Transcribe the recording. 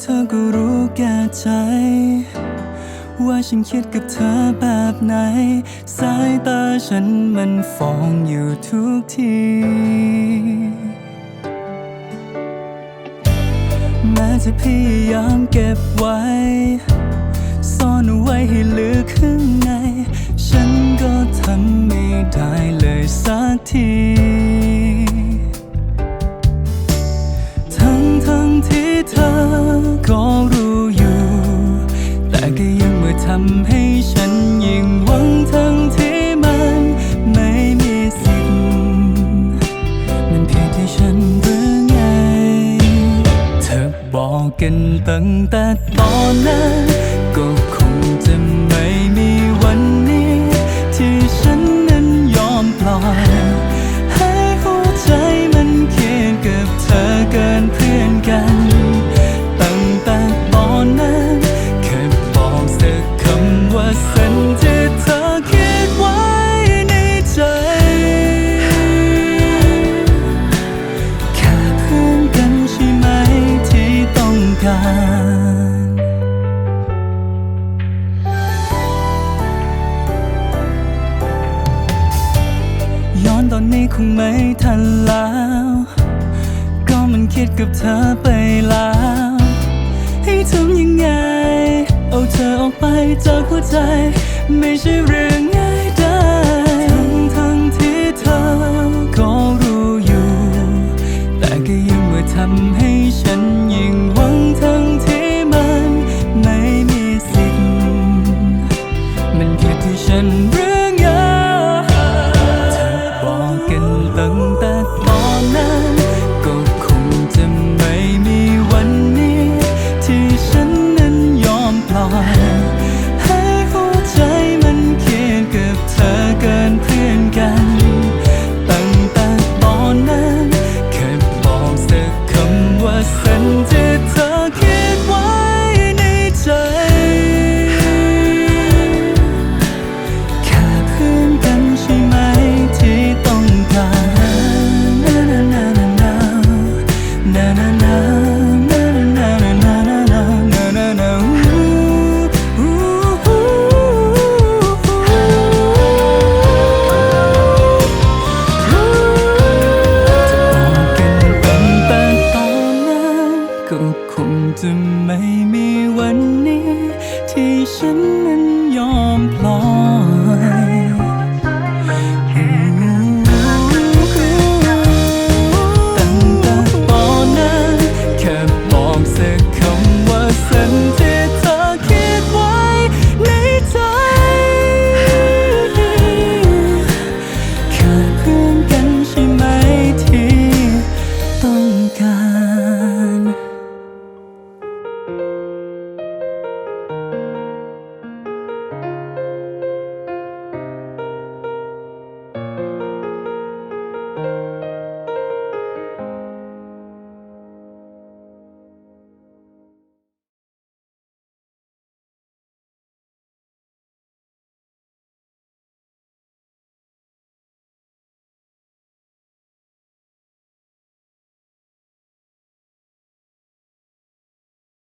เธอก็รู้แก่ใจ ว่าฉันคิดกับเธอแบบไหน สายตาฉันมันฟ้องอยู่ทุกทีแม้จะพยายามเก็บไว้ ซ่อนเอาไว้ให้ลึกขึ้น ทำให้ฉันยิ่งหวังทั้งที่มันไม่มีสิทธิ์มันผิดที่ฉันหรือไง เธอบอกกันตั้งแต่ตอนนั้นก็ค คงไม่ทันแล้ว ก็มันคิดกับเธอไปแล้ว ให้ทำยังไง เอาเธอออกไปจากหัวใจ ไม่ใช่เรื่อง เกิน จะไม่มีวันนี้ ที่ฉันนั้นยอมพลอย